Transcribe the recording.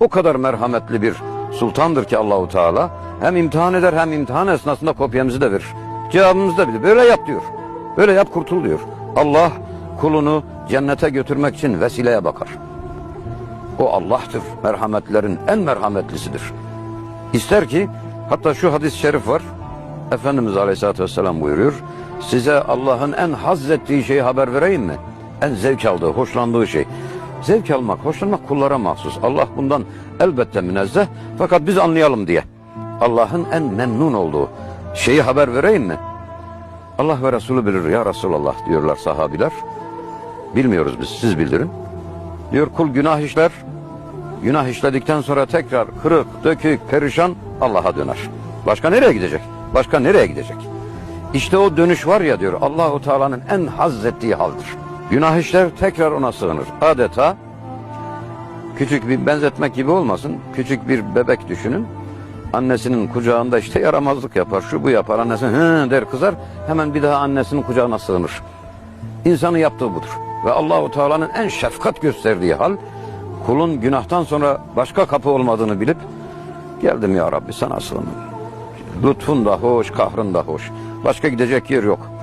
O kadar merhametli bir sultandır ki Allahu Teala hem imtihan eder hem imtihan esnasında kopyamızı da verir. Cevabımızı da bilir. Böyle yap diyor. Böyle yap kurtul diyor. Allah kulunu cennete götürmek için vesileye bakar. O Allah'tır. Merhametlerin en merhametlisidir. İster ki hatta şu hadis-i şerif var. Efendimiz Aleyhisselatü Vesselam buyuruyor. Size Allah'ın en haz ettiği şeyi haber vereyim mi? En zevk aldığı, hoşlandığı şey. Zevk almak, hoşlanmak kullara mahsus. Allah bundan elbette münezzeh fakat biz anlayalım diye. Allah'ın en memnun olduğu şeyi haber vereyim mi? Allah ve Resulü bilir ya Resulallah diyorlar sahabiler. Bilmiyoruz biz siz bildirin. Diyor kul günah işler. Günah işledikten sonra tekrar kırık, dökük, perişan Allah'a döner. Başka nereye gidecek? Başka nereye gidecek? İşte o dönüş var ya diyor Allahu Teala'nın en haz ettiği haldir. Günah işler tekrar ona sığınır. Adeta küçük bir benzetmek gibi olmasın. Küçük bir bebek düşünün. Annesinin kucağında işte yaramazlık yapar, şu bu yapar. Annesi hı der kızar. Hemen bir daha annesinin kucağına sığınır. İnsanın yaptığı budur. Ve Allahu Teala'nın en şefkat gösterdiği hal kulun günahtan sonra başka kapı olmadığını bilip geldim ya Rabbi sana sığındım. Lütfun da hoş, kahrın da hoş. Başka gidecek yer yok.